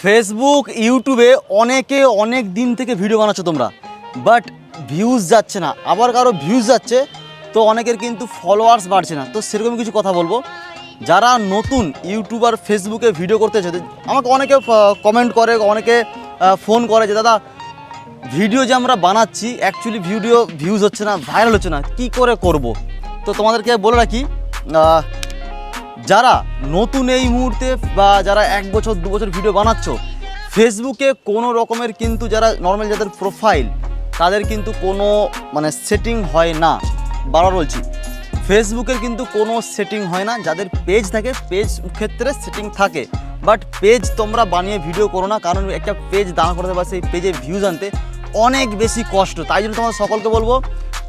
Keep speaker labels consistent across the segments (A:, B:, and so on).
A: Facebook ইউটিউবে অনেকে অনেক দিন থেকে ভিডিও বানাচ্ছ তোমরা। বাট ভিউজ যাচ্ছে না। আবার কারও ভিউজ যাচ্ছে, তো অনেকের কিন্তু ফলোয়ার্স বাড়ছে না। তো সেরকম কিছু কথা বলব। যারা নতুন ইউটিউবার ফেসবুকে ভিডিও করতে চাইছে, আমাকে অনেকে কমেন্ট করে, অনেকে ফোন করে যে, দাদা ভিডিও যে আমরা বানাচ্ছি অ্যাকচুয়ালি ভিডিও ভিউজ হচ্ছে না ভাইরাল হচ্ছে না। কি করে করব? তো তোমাদেরকে বলে রাখি যারা নতুন এই মুহূর্তে বা যারা এক বছর, দু বছর ভিডিও বানাচ্ছ ফেসবুকে কোনো রকমের কিন্তু যারা নর্মাল যাদের প্রোফাইল তাদের কিন্তু কোনো মানে সেটিং হয় না। বারবার বলছি ফেসবুকের কিন্তু কোনো সেটিং হয় না। যাদের পেজ থাকে পেজ ক্ষেত্রে সেটিং থাকে। বাট পেজ তোমরা বানিয়ে ভিডিও করো না, কারণ একটা পেজ দাঁড় করতে বা সেই পেজে ভিউজ আনতে অনেক বেশি কষ্ট। তাই জন্য তোমার সকলকে বলব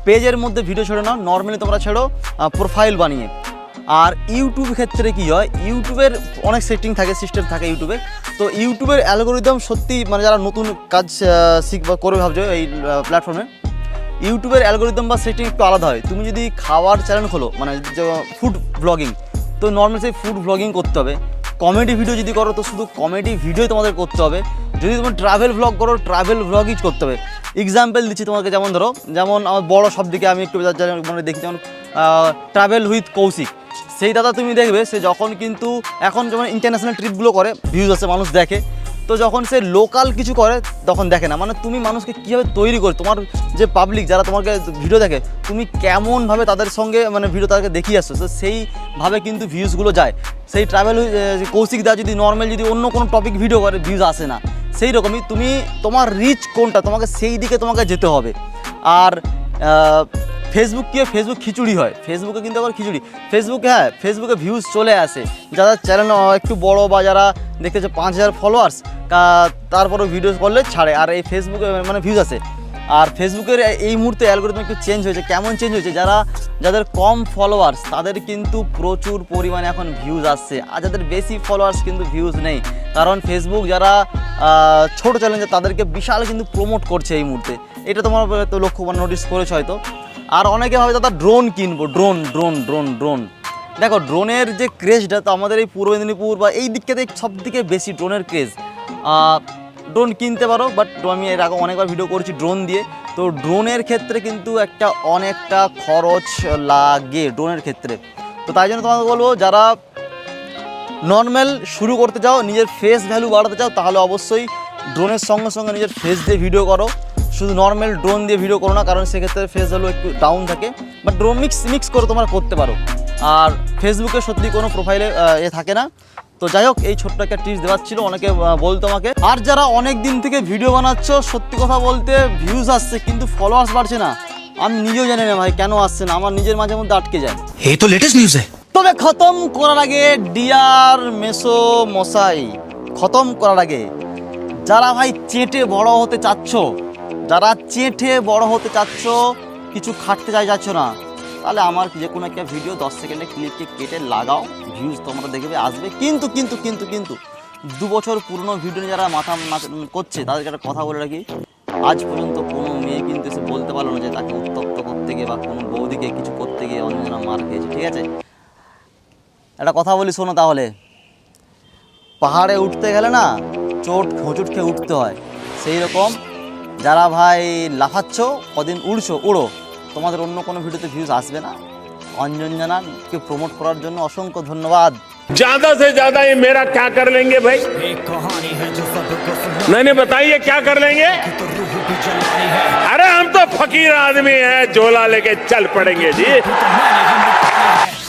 A: পেজের মধ্যে ভিডিও ছেড়ো না নর্মালি তোমরা ছেড়ো প্রোফাইল বানিয়ে। আর ইউটিউব ক্ষেত্রে কি হয়, ইউটিউবের অনেক সেটিং থাকে সিস্টেম থাকে ইউটিউবে। তো ইউটিউবের অ্যালগোরিদম সত্যি মানে যারা নতুন কাজ শিখবা করবে ভাবছ এই প্ল্যাটফর্মে ইউটিউবের অ্যালগোরিদম বা সেটিং একটু আলাদা হয়। তুমি যদি খাওয়ার চ্যানেল খোলো মানে ফুড ব্লগিং তো নর্মাল সেই ফুড ব্লগিং করতে হবে। কমেডি ভিডিও যদি করো, তো শুধু কমেডি ভিডিও তোমাদের করতে হবে। যদি তুমি ট্রাভেল ভ্লগ করো ট্রাভেল ভ্লগই করতে হবে। এক্সাম্পল দিচ্ছি তোমাকে যেমন ধরো, যেমন আমার বড়ো সব দিকে আমি একটু মানে দেখি, যেমন ট্রাভেল উইথ কৌশিক। সেই দাদা তুমি দেখবে, সে যখন কিন্তু এখন যেমন ইন্টারন্যাশনাল ট্রিপগুলো করে ভিউজ আছে, মানুষ দেখে, তো যখন সে লোকাল কিছু করে, তখন দেখে না। মানে তুমি মানুষকে কীভাবে তৈরি করে, তোমার যে পাবলিক যারা তোমাকে ভিডিও দেখে, তুমি কেমনভাবে তাদের সঙ্গে মানে ভিডিও তাদেরকে দেখিয়ে আসছো? তো সেইভাবে কিন্তু ভিউজগুলো যায়। সেই ট্রাভেল কৌশিক দা যদি নর্মাল যদি অন্য কোনো টপিক ভিডিও করে ভিউজ আসে না। সেই রকমই তুমি তোমার রিচ কোনটা, তোমাকে সেই দিকে তোমাকে যেতে হবে। আর ফেসবুক কি? ফেসবুক খিচুড়ি হয়। ফেসবুকে কিন্তু আবার খিচুড়ি। ফেসবুকে হ্যাঁ ফেসবুকে ভিউজ চলে আসে। যারা চ্যানেল একটু বড় বা যারা দেখতেছে পাঁচ হাজার ফলোয়ার্স তারপরে ভিডিও করলে ছাড়ে। আর এই ফেসবুকে মানে ভিউজ আসে। আর ফেসবুকের এই মুহূর্তে অ্যালগোরিদম একটু চেঞ্জ হয়েছে। কেমন চেঞ্জ হয়েছে? যারা, যাদের কম ফলোয়ার্স তাদের কিন্তু প্রচুর পরিমাণে এখন ভিউজ আসছে। আর যাদের বেশি ফলোয়ার্স কিন্তু ভিউজ নেই। কারণ ফেসবুক যারা ছোট চ্যালেঞ্জার তাদেরকে বিশাল কিন্তু প্রমোট করছে এই মুহূর্তে। এটা তোমার তো লক্ষ্য নোটিস করেছ হয়তো। আর অনেকে হবে দাদা ড্রোন কিনবো। ড্রোন ড্রোন ড্রোন ড্রোন দেখো ড্রোনের যে ক্রেজটা তো আমাদের এই পূর্ব মেদিনীপুর বা এই দিকটাতে সব থেকে বেশি ড্রোনের ক্রেজ ড্রোন কিনতে পারো বাট আমি এর আগে অনেকবার ভিডিও করছি ড্রোন দিয়ে। তো ড্রোনের ক্ষেত্রে কিন্তু একটা অনেকটা খরচ লাগে ড্রোনের ক্ষেত্রে। তো তাই জন্য তোমাকে বলব, যারা নর্মাল শুরু করতে চাও, নিজের ফেস ভ্যালু বাড়াতে চাও, তাহলে অবশ্যই ড্রোনের সঙ্গে সঙ্গে নিজের ফেস দিয়ে ভিডিও করো। শুধু নর্মাল ড্রোন দিয়ে ভিডিও করো না কারণ সেক্ষেত্রে ফেস ভ্যালু একটু ডাউন থাকে। বাট ড্রোন মিক্স মিক্স করে তোমরা করতে পারো। আর ফেসবুকে সত্যি কোনো প্রোফাইলে এ থাকে না। তো যাই হোক এই ছোট্ট একটা টিপস দেওয়ার ছিল অনেকে বলতো আমাকে। আর যারা অনেক দিন থেকে ভিডিও বানাচ্ছ সত্যি কথা বলতে ভিউজ আসছে কিন্তু ফলোয়ার্স বাড়ছে না। আমি নিজেও জানি না ভাই কেন আসছে না? আমার নিজের মাঝে মধ্যে আটকে যায়।
B: এই তো লেটেস্ট নিউজ
A: তবে খতম করার আগে ডিয়ার মেসো মশাই খতম করার আগে যারা ভাই চেটে বড় হতে চাচ্ছ যারা চেটে বড় হতে চাচ্ছ, কিছু খাটতে চাই যাচ্ছ না, তাহলে আমার যে কোনো একটা ভিডিও দশ সেকেন্ডে ক্লিপকে কেটে লাগাও ভিউজ তোমরা দেখবে আসবে। কিন্তু কিন্তু কিন্তু কিন্তু দু বছর পুরনো ভিডিও নিয়ে যারা মাথা করছে, তাদেরকে একটা কথা বলে রাখি, আজ পর্যন্ত কোনো মেয়ে কিন্তু এসে বলতে পারল না যে তাকে উত্তপ্ত করতে গিয়ে বা কোনো বৌদিকে কিছু করতে গিয়ে অন্যজনা মার খেয়েছে, ঠিক আছে? একটা কথা বলি শোনো তাহলে, পাহাড়ে উঠতে গেলে না চোট হোঁচট খেয়ে উঠতে হয় সেই রকম যারা ভাই লাফাচ্ছ কদিন উড়ছো উড়ো তোমাদের অন্য কোনো ভিডিওতে ভিউজ আসবে না অঞ্জন জানাকে প্রমোট করার জন্য অসংখ্য ধন্যবাদ
C: ज्यादा से ज्यादा ये मेरा क्या कर लेंगे भाई
B: एक कहानी है जो सबको सुना
C: नहीं नहीं बताइए क्या कर लेंगे
B: तो रूह भी जलानी है
C: अरे हम तो फकीर आदमी हैं झोला लेके चल पड़ेंगे जी
B: तो मैंने ही मिटानी है